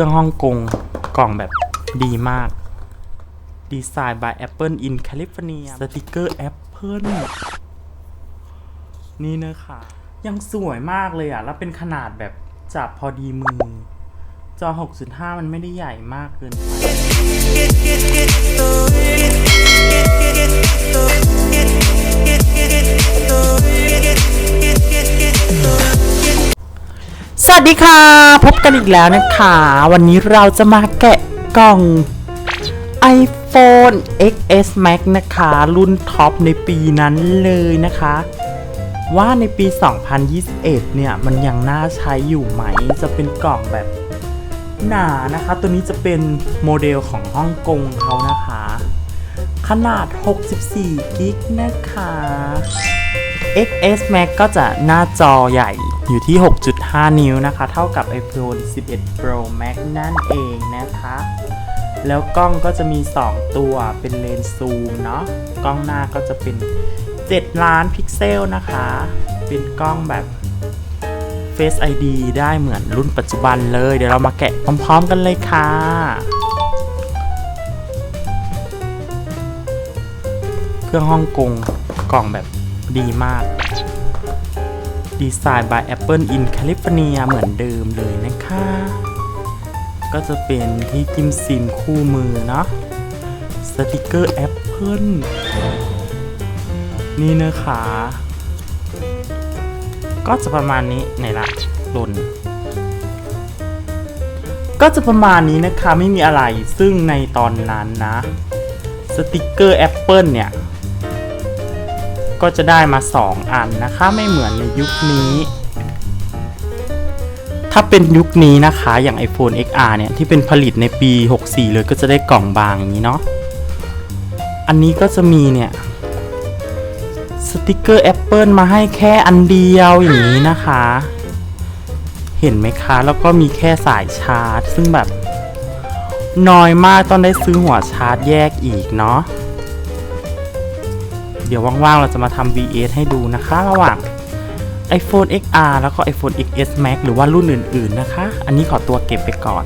รื่องฮ่องกงกล่องแบบดีมากดีไซน์ by Apple in California สติกเกอร์ Apple นี่นะคะ ยังสวยมากเลยอะ แล้วเป็นขนาดแบบจับพอดีมือ จอ 6.5 มันไม่ได้ใหญ่มากเกินไป วัสดีค่ะ พบกันอีกแล้วนะคะ วันนี้เราจะมาแกะกล่อง iPhone XS Max นะคะ รุ่นท็อปในปีนั้นเลยนะคะ ว่าในปี 2021 เนี่ย มันยังน่าใช้อยู่ไหม จะเป็นกล่องแบบหนานะคะ ตัวนี้จะเป็นโมเดลของฮ่องกงเขานะคะ ขนาด 64 กิกนะคะ XS Max ก็จะหน้าจอใหญ่ อยู่ที่ 6.5 นิ้วนะคะ เท่ากับ iPhone 11 Pro Max นั่นเองนะคะ แล้วกล้องก็จะมี 2 ตัวเป็นเลนส์ซูมเนาะ กล้องหน้าก็จะเป็น 7 ล้านพิกเซลนะคะ เป็นกล้องแบบ Face ID ได้เหมือนรุ่นปัจจุบันเลย เดี๋ยวเรามาแกะพร้อมๆกันเลยค่ะเครื่องฮ่องกงกล่องแบบดีมาก ดีไซน์ by Apple in California เหมือนเดิมเลยนะคะ ก็จะเป็นที่จิ้มซิมคู่มือเนาะสติกเกอร์ Apple นี่นะคะ ก็จะประมาณนี้ไหนละหล่นก็จะประมาณนี้นะคะไม่มีอะไรซึ่งในตอนนั้นนะ สติกเกอร์ Apple เนี่ย ก็จะได้มา 2 อันนะคะ ไม่เหมือนในยุคนี้ ถ้าเป็นยุคนี้นะคะอย่าง iPhone XR เนี่ย ที่เป็นผลิตในปี 64 เลยก็จะได้กล่องบางอย่างนี้เนาะอันนี้ก็จะมีเนี่ยสติกเกอร์ Apple มาให้แค่อันเดียวอย่างนี้นะคะ เห็นไหมคะ แล้วก็มีแค่สายชาร์จ ซึ่งแบบน้อยมากต้องได้ซื้อหัวชาร์จแยกอีกเนาะ เดี๋ยวว่างๆ เราจะมาทำ VS ให้ดูนะคะ ระหว่าง iPhone XR แล้วก็ iPhone XS Max หรือว่ารุ่นอื่น ๆ นะคะ อันนี้ขอตัวเก็บไปก่อน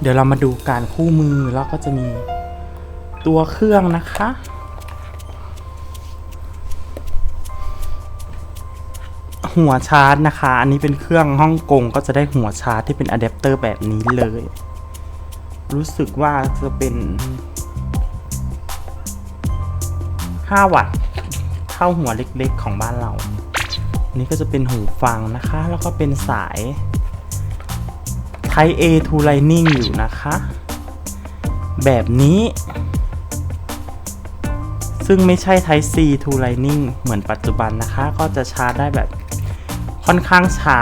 เดี๋ยวเรามาดูการคู่มือแล้วก็จะมีตัวเครื่องนะคะ หัวชาร์จนะคะ อันนี้เป็นเครื่องฮ่องกงก็จะได้หัวชาร์จที่เป็นอะแดปเตอร์แบบนี้เลย รู้สึกว่าจะเป็น 5 วัตต์เท่าหัวเล็กๆของบ้านเรานนี้ก็จะเป็นหูฟังนะคะ แล้วก็เป็นสาย Type A to Lightning อยู่นะคะ แบบนี้ ซึ่งไม่ใช่ Type C to Lightning เหมือนปัจจุบันนะคะ ก็จะชาร์จได้แบบค่อนข้างช้า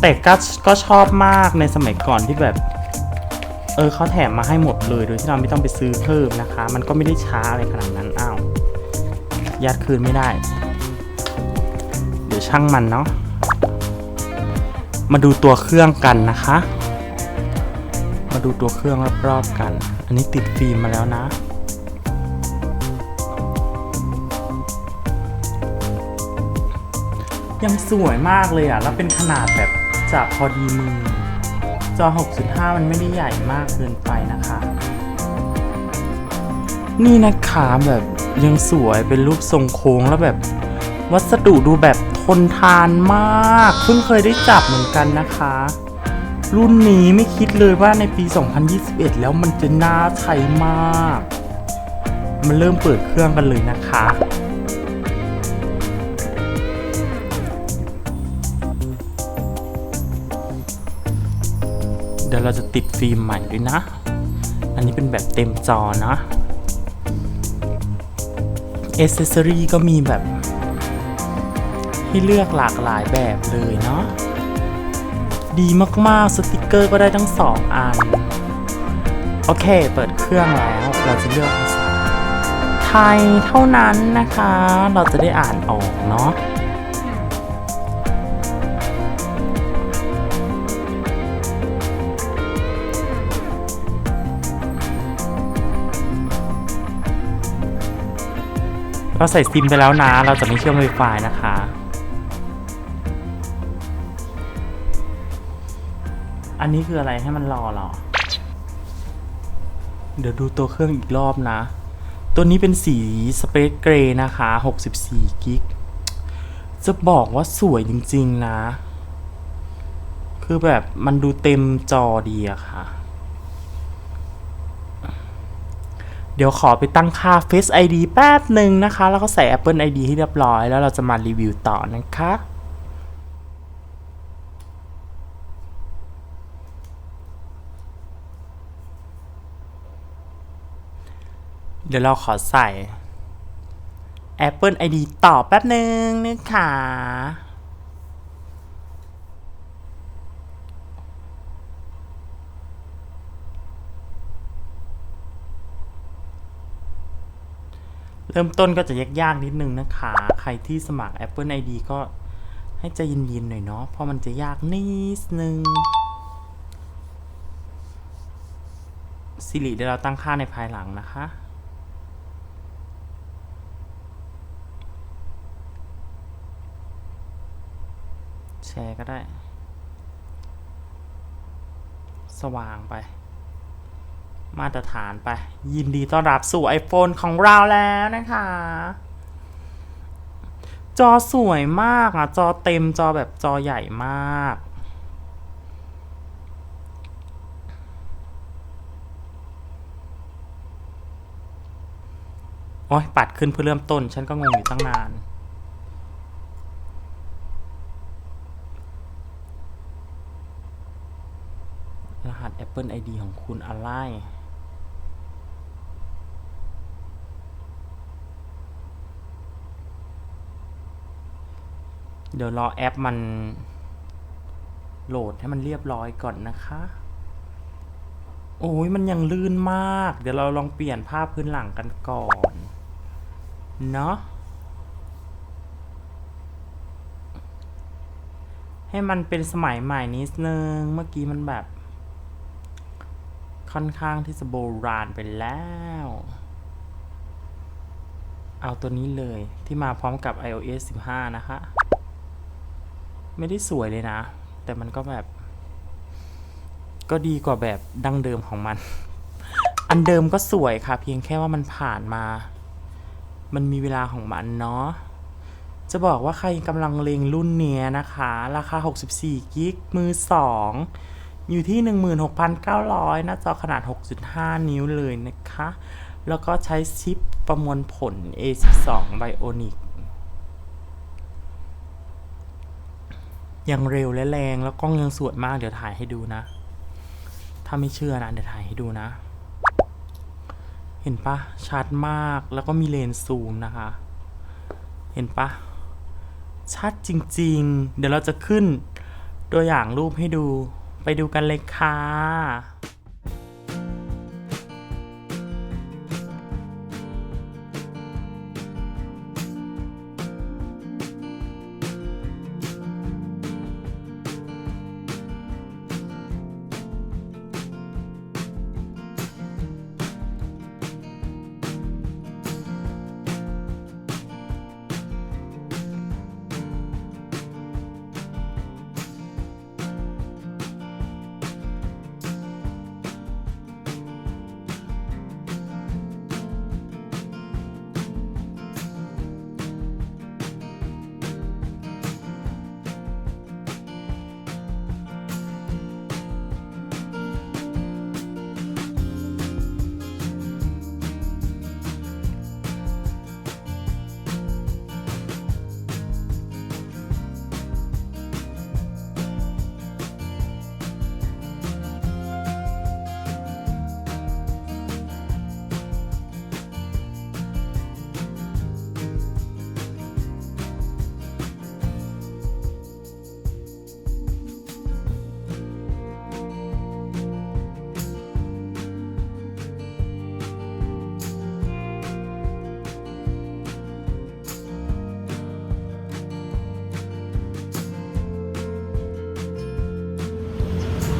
แต่ก็ก็ชอบมากในสมัยก่อนที่แบบ เออเขาแถมมาให้หมด เลย โดยที่เราไม่ต้องไปซื้อเพิ่มนะคะ มันก็ไม่ได้ช้าอะไรขนาดนั้นอ้าวยัดคืนไม่ได้ เดี๋ยวช่างมันเนาะมาดูตัวเครื่องกันนะคะ มาดูตัวเครื่องรอบๆกัน อันนี้ติดฟิล์มมาแล้วนะยังสวยมากเลยอะ แล้วเป็นขนาดแบบจับพอดีมือ จอ 6.5 มันไม่ได้ใหญ่มากเกินไปนะ นี่นะคะแบบยังสวยเป็นรูปทรงโค้งแล้วแบบ วัสดุดูแบบทนทานมาก เพิ่งเคยได้จับเหมือนกันนะคะ รุ่นนี้ไม่คิดเลยว่าในปี 2021 แล้วมันจะน่าใช้มาก มันเริ่มเปิดเครื่องกันเลยนะคะเดี๋ยวเราจะติดฟิล์มใหม่ด้วยนะ อันนี้เป็นแบบเต็มจอนะ เอเซสซอรีก็มีแบบ ให้เลือกหลากหลายแบบเลยเนาะดีมากๆ สติกเกอร์ก็ได้ทั้งสองอัน โอเค เปิดเครื่องแล้ว เราจะเลือกภาษาไทยเท่านั้นนะคะ เราจะได้อ่านออกเนาะ เราใส่ซิมไปแล้วนะ เราจะไม่เชื่อม Wi-Fi นะคะ อันนี้คืออะไรให้มันรอหรอ เดี๋ยวดูตัวเครื่องอีกรอบนะ ตัวนี้เป็นสีสเปรดเกรย์นะคะ 64 กิก จะบอกว่าสวยจริง ๆ นะ คือแบบมันดูเต็มจอดีอะค่ะ เดี๋ยวขอไปตั้งค่า Face ID แป๊บหนึ่งนะคะ แล้วก็ใส่ Apple ID ให้เรียบร้อย แล้วเราจะมารีวิวต่อนะคะเดี๋ยวเราขอใส่ Apple ID ต่อแป๊บหนึ่งนะคะ เริ่มต้นก็จะยากๆนิดนึงนะคะ ใครที่สมัคร Apple ID ก็ให้ใจเย็นๆหน่อยเนาะ เพราะมันจะยากนิดนึงสิริเดี๋ยวเราตั้งค่าในภายหลังนะคะ แชร์ก็ได้ สว่างไป มาตรฐานไป ยินดีต้อนรับสู่ iPhone ของเราแล้วนะคะ จอสวยมากอะ จอเต็มจอแบบจอใหญ่มากโอ้ยปัดขึ้นเพื่อเริ่มต้น ฉันก็งงอยู่ตั้งนาน รหัส Apple ID ของคุณอะไร เดี๋ยวรอแอปมันโหลดให้มันเรียบร้อยก่อนนะคะ โอ้ยมันยังลื่นมาก เดี๋ยวเราลองเปลี่ยนภาพพื้นหลังกันก่อน เนาะให้มันเป็นสมัยใหม่นิดนึง เมื่อกี้มันแบบ ค่อนข้างที่จะโบราณไปแล้ว เอาตัวนี้เลยที่มาพร้อมกับ iOS 15 นะคะ ไม่ได้สวยเลยนะ แต่มันก็แบบ ก็ดีกว่าแบบดั้งเดิมของมัน อันเดิมก็สวยค่ะ เพียงแค่ว่ามันผ่านมา มันมีเวลาของมันเนาะจะบอกว่าใครกำลังเลงรุ่นเนี้ยนะคะ ราคา 64 กิก มือ 2 อยู่ที่ 16,900 หน้าจอขนาด 6.5 นิ้วเลยนะคะ แล้วก็ใช้ชิปประมวลผล A12 Bionic ยังเร็วและแรงแล้วกล้องยังสวยมากเดี๋ยวถ่ายให้ดูนะ ถ้าไม่เชื่อนะเดี๋ยวถ่ายให้ดูนะ เห็นปะชัดมากแล้วก็มีเลนส์ซูมนะคะ เห็นปะชัดจริง ๆ เดี๋ยวเราจะขึ้นตัวอย่างรูปให้ดูไปดูกันเลยค่ะ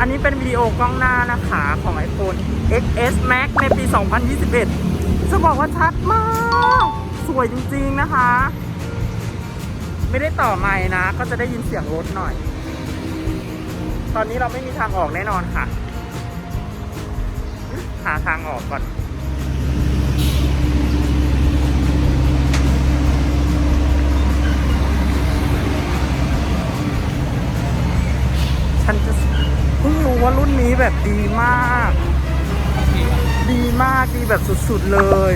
อันนี้เป็นวิดีโอกล้องหน้านะคะของ iPhone XS Max ในปี 2021 จะบอกว่าชัดมาก สวยจริงๆนะคะ ไม่ได้ต่อไม้นะ ก็จะได้ยินเสียงรถหน่อย ตอนนี้เราไม่มีทางออกแน่นอนค่ะ หาทางออกก่อน แบบดีมาก ดีมากดีแบบสุดๆเลย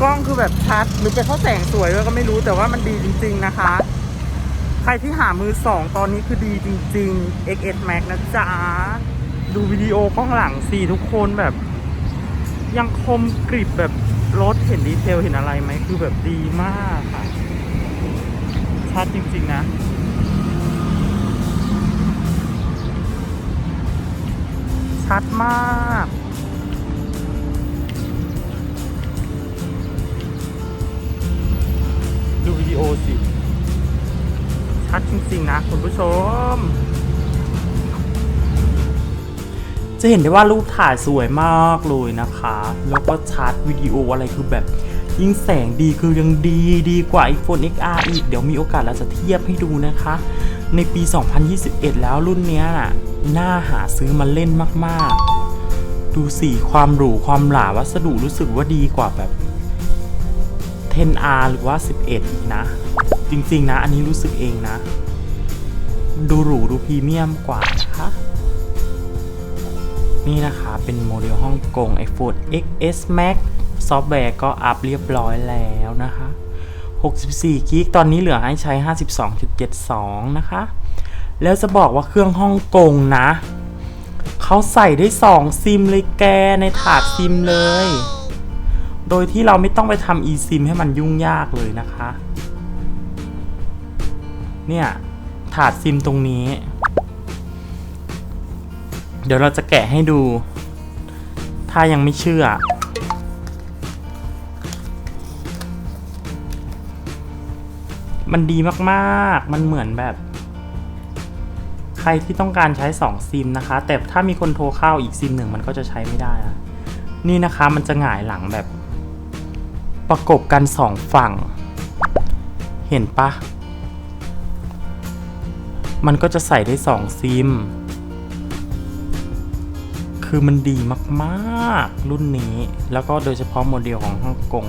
กล้องคือแบบชัด หรือเป็นเพราะแสงสวยด้วยก็ไม่รู้แต่ว่ามันดีจริง ๆนะคะ ใครที่หามือสองตอนนี้คือดีจริง ๆ XS Max นะจ๊ะ ดูวิดีโอข้างหลังสิทุกคนแบบ ยังคมกริบแบบรถเห็นดีเทลเห็นอะไรไหมคือแบบดีมากค่ะชัดจริง ๆ นะ ชัดมาก ดูวิดีโอสิ ชัดจริงๆนะคุณผู้ชม จะเห็นได้ว่ารูปถ่ายสวยมากเลยนะคะ แล้วก็ชัดวิดีโออะไรคือแบบยิ่งแสงดีคือยังดีดีกว่า iPhone XR อีก เดี๋ยวมีโอกาสเราจะเทียบให้ดูนะคะ ในปี 2021 แล้วรุ่นเนี้ยน่ะ น่าหาซื้อมาเล่นมากๆ ดูสีความหรูความหลาวัสดุรู้สึกว่าดีกว่าแบบ 10R หรือว่า 11 นะ จริงๆนะ อันนี้รู้สึกเองนะ ดูหรูดูพรีเมียมกว่านะคะนี่นะคะเป็นโมเดลฮ่องกง iPhone XS Max ซอฟต์แวร์ก็อัพเรียบร้อยแล้วนะคะ 64กิกตอนนี้เหลือให้ใช้ 52.72 นะคะ แล้วจะบอกว่าเครื่องฮ่องกงนะ เขาใส่ได้ 2 ซิมเลยแกในถาดซิมเลย โดยที่เราไม่ต้องไปทำ eSIM ให้มันยุ่งยากเลยนะคะ เนี่ย ถาดซิมตรงนี้ เดี๋ยวเราจะแกะให้ดู ถ้ายังไม่เชื่อ มันดีมากๆ มันเหมือนแบบ ใครที่ต้องการใช้ 2 ซิมนะคะ แต่ถ้ามีคนโทรเข้าอีกซิมหนึ่งมันก็จะใช้ไม่ได้นะนี่นะคะมันจะหงายหลังแบบ ประกบกันสองฝั่ง เห็นปะมันก็จะใส่ได้สองซิม คือมันดีมาก ๆ รุ่นนี้ แล้วก็โดยเฉพาะโมเดลของฮ่องกง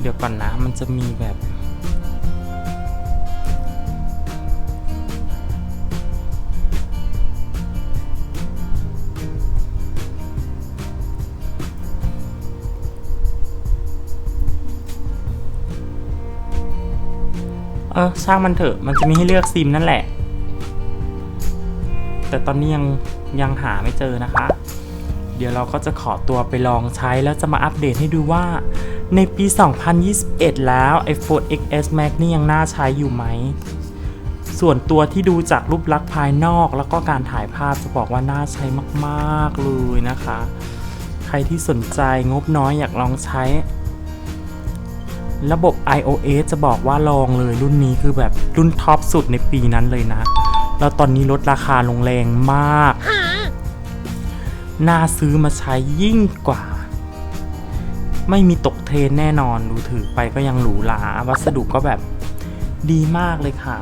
เดี๋ยวก่อนนะ มันจะมีแบบ เออช่างมันเถอะ มันจะมีให้เลือกซิมนั่นแหละ แต่ตอนนี้ยังยังหาไม่เจอนะคะ เดี๋ยวเราก็จะขอตัวไปลองใช้แล้วจะมาอัปเดตให้ดูว่า ในปี 2021 แล้ว iPhone XS Max นี่ยังน่าใช้อยู่ไหม ส่วนตัวที่ดูจากรูปลักษณ์ภายนอกแล้วก็การถ่ายภาพจะบอกว่าน่าใช้มาก ๆ เลยนะคะ ใครที่สนใจงบน้อยอยากลองใช้ ระบบ iOS จะบอกว่าลองเลยรุ่นนี้คือแบบรุ่นท็อปสุดในปีนั้นเลยนะ แล้วตอนนี้ลดราคาลงแรงมาก น่าซื้อมาใช้ยิ่งกว่า ไม่มีตกเทรนแน่นอนดูถือไปก็ยังหรูหราวัสดุก็แบบดีมากเลยค่ะ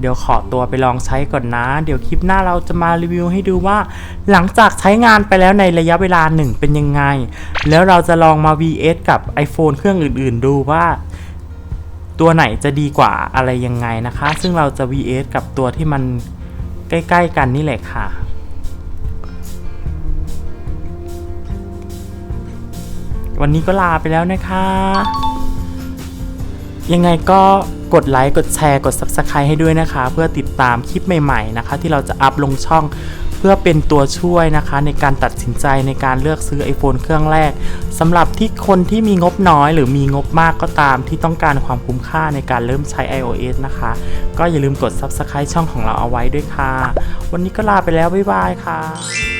เดี๋ยวขอตัวไปลองใช้ก่อนนะ เดี๋ยวคลิปหน้าเราจะมารีวิวให้ดูว่า หลังจากใช้งานไปแล้วในระยะเวลาหนึ่งเป็นยังไง แล้วเราจะลองมา VS กับ iPhone เครื่องอื่น ๆ ดูว่าตัวไหนจะดีกว่าอะไรยังไงนะคะ ซึ่งเราจะ VS กับตัวที่มันใกล้ ๆ กันนี่แหละค่ะ วันนี้ก็ลาไปแล้วนะคะ ยังไงก็กดไลค์ กดแชร์ กด Subscribe ให้ด้วยนะคะ เพื่อติดตามคลิปใหม่ ๆ นะคะ ที่เราจะอัพลงช่องเพื่อเป็นตัวช่วยนะคะ ในการตัดสินใจในการเลือกซื้อ iPhone เครื่องแรกสำหรับที่คนที่มีงบน้อยหรือมีงบมากก็ตามที่ต้องการความคุ้มค่าในการเริ่มใช้ iOS นะคะ ก็อย่าลืมกด Subscribe ช่องของเราเอาไว้ด้วยค่ะ วันนี้ก็ลาไปแล้ว บ๊ายบายค่ะ